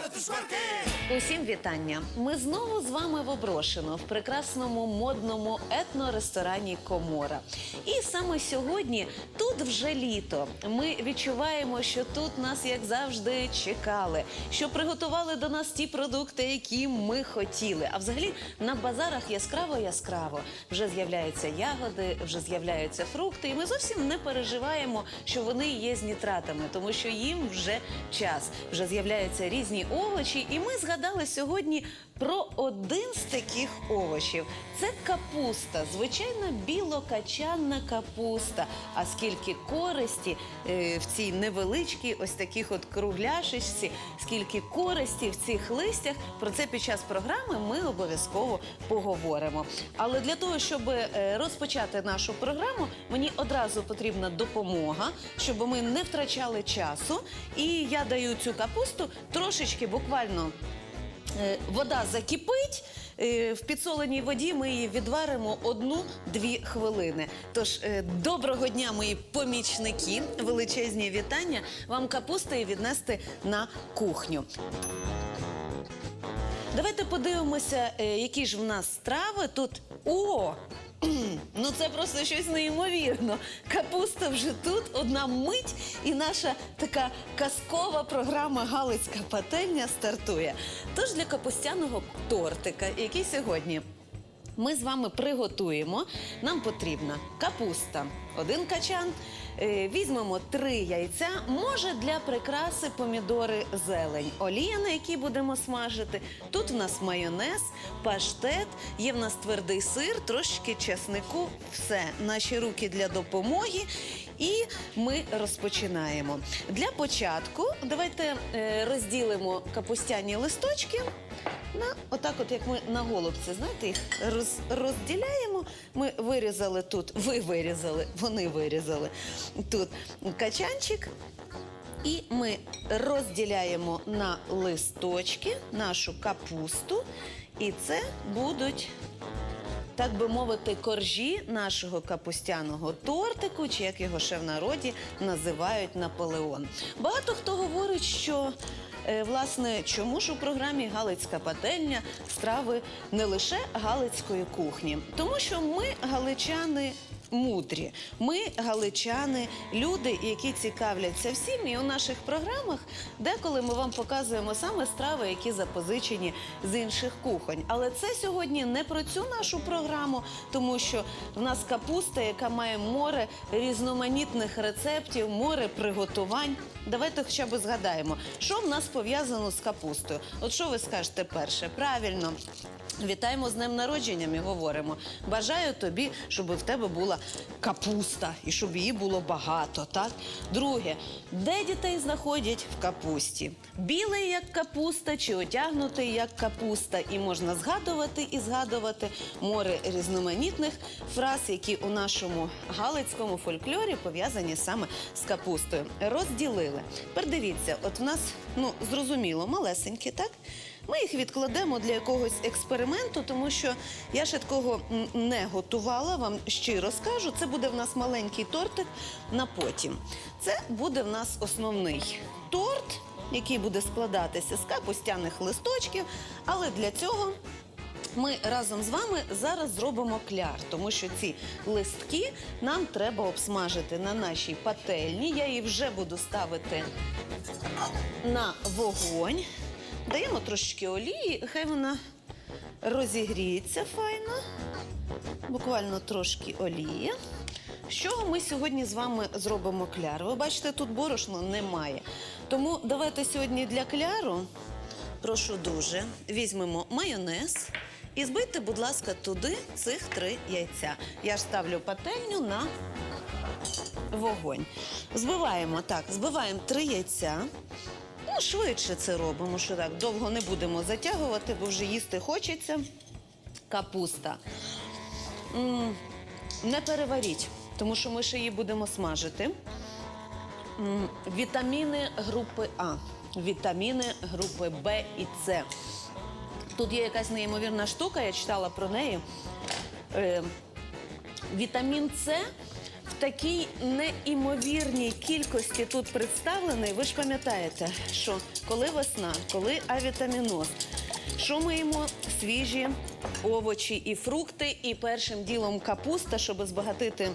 Para tus parques. Усім вітання! Ми знову з вами в Оброшено в прекрасному модному етноресторані Комора. І саме сьогодні тут вже літо. Ми відчуваємо, що тут нас, як завжди, чекали, що приготували до нас ті продукти, які ми хотіли. А взагалі на базарах яскраво яскраво вже з'являються ягоди, вже з'являються фрукти, і ми зовсім не переживаємо, що вони є з нітратами, тому що їм вже час. Вже з'являються різні овочі, і ми згадали сьогодні про один з таких овочів. Це капуста, звичайна білокачанна капуста. А скільки користі е, в цій невеличкій, ось таких от кругляшечці, скільки користі в цих листях. Про це під час програми ми обов'язково поговоримо. Але для того, щоб е, розпочати нашу програму, мені одразу потрібна допомога, щоб ми не втрачали часу. І я даю цю капусту трошечки буквально. Е, Вода закипить. е, В підсоленій воді ми її відваримо одну-дві хвилини. Тож е, доброго дня, мої помічники. Величезні вітання. Вам капусти віднести на кухню. Давайте подивимося, які ж в нас страви тут. О! Ну це просто щось неймовірно. Капуста вже тут, одна мить, і наша така казкова програма Галицька пательня стартує. Тож для капустяного тортика, який сьогодні ми з вами приготуємо. Нам потрібна капуста, один качан. е, Візьмемо три яйця. Може для прикраси помідори зелень, олія, на якій будемо смажити. Тут в нас майонез, паштет, є в нас твердий сир, трошки чеснику. Все, наші руки для допомоги. І ми розпочинаємо. Для початку давайте е, розділимо капустяні листочки на отак, от як ми на голубці, знаєте, їх роз, розділяємо. Ми вирізали тут, ви вирізали, вони вирізали тут качанчик. І ми розділяємо на листочки нашу капусту. І це будуть так би мовити, коржі нашого капустяного тортику, чи як його ще в народі називають Наполеон. Багато хто говорить, що е, власне чому ж у програмі Галицька пательня страви не лише галицької кухні, тому що ми галичани. Мудрі, ми галичани, люди, які цікавляться всім, і у наших програмах деколи ми вам показуємо саме страви, які запозичені з інших кухонь. Але це сьогодні не про цю нашу програму, тому що в нас капуста, яка має море різноманітних рецептів, море приготувань. Давайте хоча б згадаємо, що в нас пов'язано з капустою. От що ви скажете перше? Правильно. Вітаємо з днем народження, ми говоримо. Бажаю тобі, щоб в тебе була капуста і щоб її було багато. Так? Друге, де дітей знаходять в капусті? Білий як капуста чи одягнутий як капуста. І можна згадувати і згадувати море різноманітних фраз, які у нашому галицькому фольклорі пов'язані саме з капустою. Розділили. Тепер дивіться, от в нас, ну зрозуміло, малесенькі, так? Ми їх відкладемо для якогось експерименту, тому що я ще такого не готувала. Вам щиро скажу. Це буде в нас маленький тортик на потім. Це буде в нас основний торт, який буде складатися з капустяних листочків. Але для цього ми разом з вами зараз зробимо кляр, тому що ці листки нам треба обсмажити на нашій пательні. Я її вже буду ставити на вогонь. Даємо трошечки олії, хай вона розігріється файно. Буквально трошки олії. З чого ми сьогодні з вами зробимо кляр? Ви бачите, тут борошна немає. Тому давайте сьогодні для кляру, прошу дуже, візьмемо майонез і збийте, будь ласка, туди цих три яйця. Я ж ставлю пательню на вогонь. Збиваємо так, збиваємо три яйця. Ну, швидше це робимо, що так довго не будемо затягувати, бо вже їсти хочеться. Капуста. Не переваріть, тому що ми ще її будемо смажити. Вітаміни групи А, вітаміни групи Б і С. Тут є якась неймовірна штука, я читала про неї. Е, Вітамін С такій неімовірній кількості тут представлений, ви ж пам'ятаєте, що коли весна, коли авітаміноз, що ми їмо свіжі овочі і фрукти, і першим ділом капуста, щоб збагатити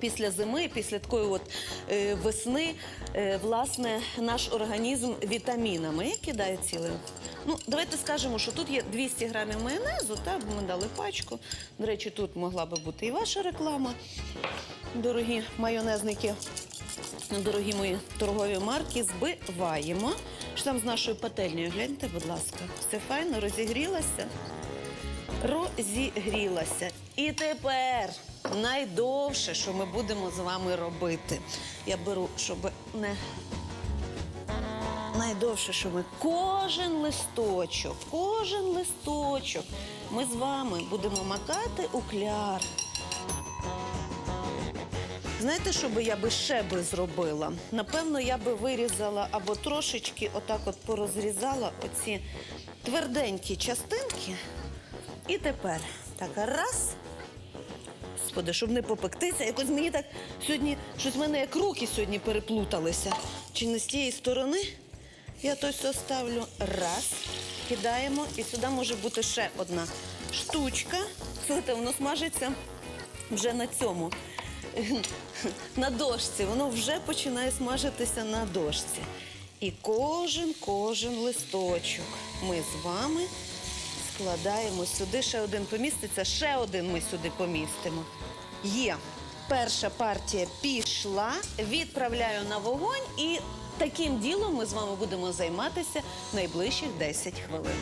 після зими, після такої от е, весни, е, власне, наш організм вітамінами. Я кидаю ціле. Ну, давайте скажемо, що тут є 200 грамів майонезу, так, ми дали пачку. До речі, тут могла би бути і ваша реклама, дорогі майонезники. Дорогі мої торгові марки, збиваємо. Що там з нашою пательнею? Гляньте, будь ласка, все файно розігрілося розігрілася. І тепер найдовше, що ми будемо з вами робити. Я беру, щоб не. Найдовше, що ми кожен листочок, кожен листочок ми з вами будемо макати у кляр. Знаєте, що би я би ще би зробила? Напевно, я би вирізала або трошечки отак от порозрізала оці тверденькі частинки. І тепер так раз. Господи, щоб не попектися. Якось мені так сьогодні щось в мене як руки сьогодні переплуталися. Чи не з тієї сторони? Я то все ставлю. Раз. Кидаємо. І сюди може бути ще одна штучка. Слухайте, воно смажиться вже на цьому. На дошці. Воно вже починає смажитися на дошці. І кожен, кожен листочок ми з вами складаємо сюди. Ще один поміститься, ще один ми сюди помістимо. Є. Перша партія пішла, відправляю на вогонь, і таким ділом ми з вами будемо займатися найближчих 10 хвилин.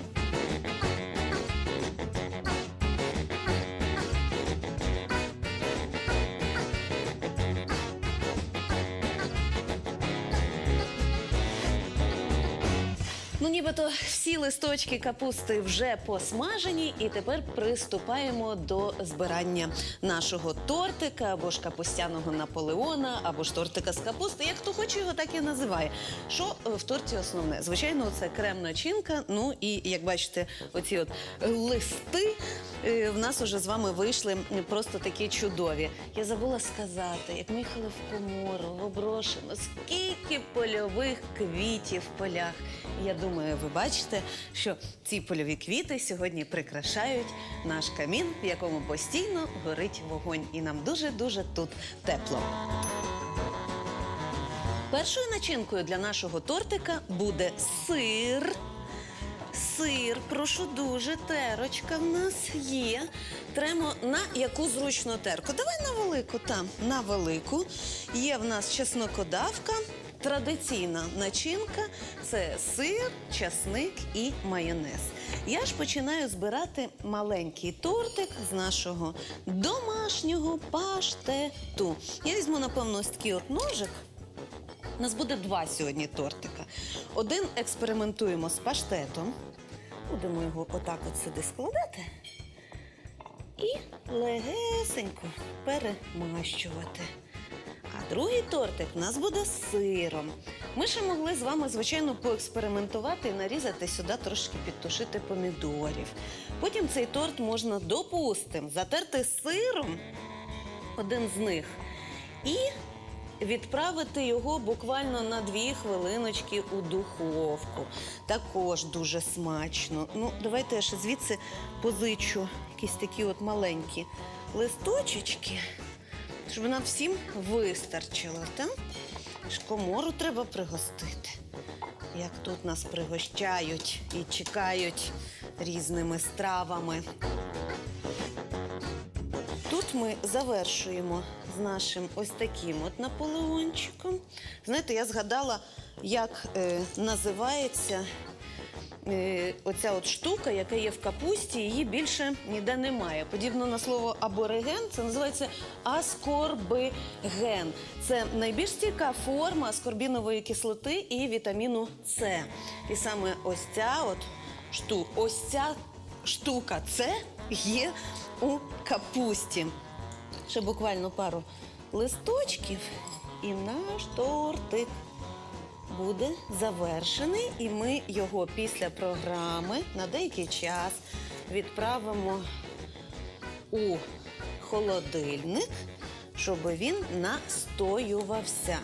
Ну, нібито всі листочки капусти вже посмажені, і тепер приступаємо до збирання нашого тортика або ж капустяного Наполеона, або ж тортика з капусти. Як хто хоче його, так і називає. Що е, в торті основне? Звичайно, це крем начинка. Ну і як бачите, оці от листи е, в нас уже з вами вийшли просто такі чудові. Я забула сказати, як ми їхали в комору, оброшено, скільки польових квітів в полях. Я думаю, ви бачите, що ці польові квіти сьогодні прикрашають наш камін, в якому постійно горить вогонь, і нам дуже дуже тут тепло. Першою начинкою для нашого тортика буде сир. Сир, прошу дуже, терочка в нас є. Тремо на яку зручну терку. Давай на велику там, на велику. Є в нас чеснокодавка. Традиційна начинка це сир, часник і майонез. Я ж починаю збирати маленький тортик з нашого домашнього паштету. Я візьму, напевно, ось такий от ножик. У нас буде два сьогодні тортика. Один експериментуємо з паштетом. Будемо його отак от сюди складати і легесенько перемащувати. Другий тортик у нас буде з сиром. Ми ще могли з вами, звичайно, поекспериментувати і нарізати сюди трошки підтушити помідорів. Потім цей торт можна, допустимо, затерти сиром, один з них, і відправити його буквально на дві хвилиночки у духовку. Також дуже смачно. Ну, давайте я ще звідси позичу якісь такі от маленькі листочечки, щоб нам всім вистачило. Так? Комору треба пригостити. Як тут нас пригощають і чекають різними стравами. Тут ми завершуємо з нашим ось таким от наполеончиком. Знаєте, я згадала, як е, називається е, оця от штука, яка є в капусті, її більше ніде немає. Подібно на слово абориген, це називається аскорбиген. Це найбільш стійка форма аскорбінової кислоти і вітаміну С. І саме ось ця от штука, ось ця штука це є у капусті. Ще буквально пару листочків, і наш тортик буде завершений, і ми його після програми на деякий час відправимо у холодильник, щоб він настоювався.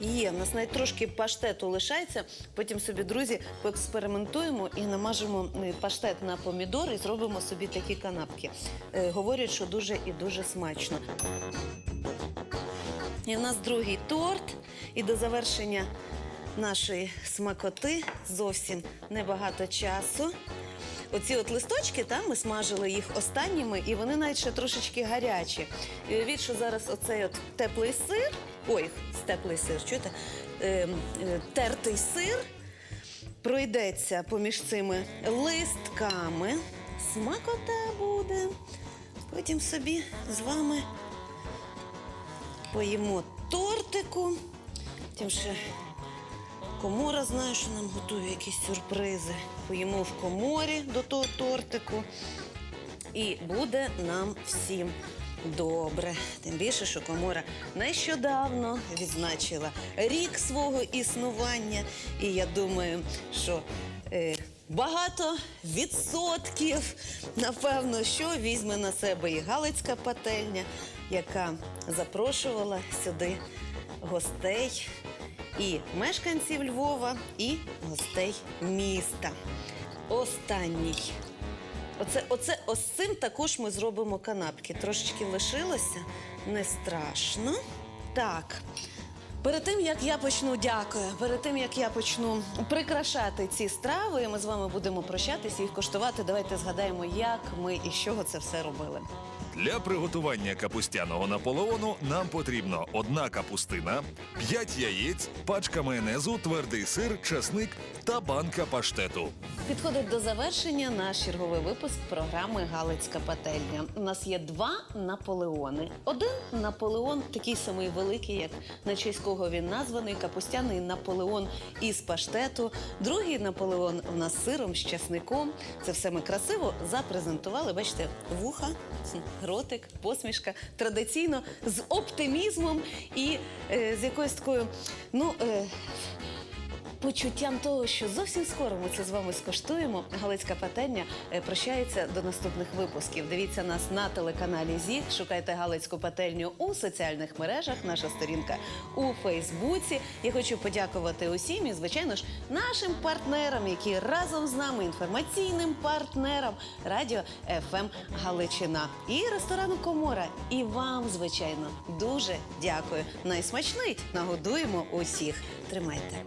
Є, в нас навіть трошки паштету лишається. Потім собі, друзі, поекспериментуємо і намажемо е, паштет на помідор і зробимо собі такі канапки. Е, говорять, що дуже і дуже смачно. І в нас другий торт. І до завершення нашої смакоти зовсім небагато часу. Оці от листочки, там ми смажили їх останніми, і вони навіть ще трошечки гарячі. І уявіть, що зараз оцей от теплий сир, ой, теплий сир, чуєте? Е, е, тертий сир пройдеться поміж цими листками. Смакота буде. Потім собі з вами поїмо тортику. Тим ще комора знає, що нам готує якісь сюрпризи. Поїмо в коморі до того тортику. І буде нам всім добре. Тим більше, що комора нещодавно відзначила рік свого існування. І я думаю, що е, багато відсотків, напевно, що візьме на себе і Галицька пательня, яка запрошувала сюди гостей і мешканців Львова, і гостей міста. Останній. Оце, оце, ось цим також ми зробимо канапки. Трошечки лишилося, не страшно. Так. Перед тим як я почну, дякую. Перед тим як я почну прикрашати ці страви, і ми з вами будемо прощатися і їх коштувати. Давайте згадаємо, як ми і з чого це все робили. Для приготування капустяного наполеону нам потрібно одна капустина, 5 яєць, пачка майонезу, твердий сир, часник та банка паштету. Підходить до завершення наш черговий випуск програми Галицька пательня. У нас є два Наполеони. Один Наполеон такий самий великий, як на честь кого він названий, капустяний Наполеон із паштету. Другий Наполеон у нас сиром з часником. Це все ми красиво запрезентували. Бачите, вуха, ротик, посмішка традиційно з оптимізмом і е, з якоюсь такою, ну. Е, почуттям того, що зовсім скоро ми це з вами скоштуємо. Галицька пательня е, прощається до наступних випусків. Дивіться нас на телеканалі ЗІК. Шукайте Галицьку пательню у соціальних мережах. Наша сторінка у Фейсбуці. Я хочу подякувати усім і, звичайно ж, нашим партнерам, які разом з нами інформаційним партнерам Радіо ФМ Галичина і ресторану Комора. І вам, звичайно, дуже дякую. Найсмачнить нагодуємо усіх. Тримайте.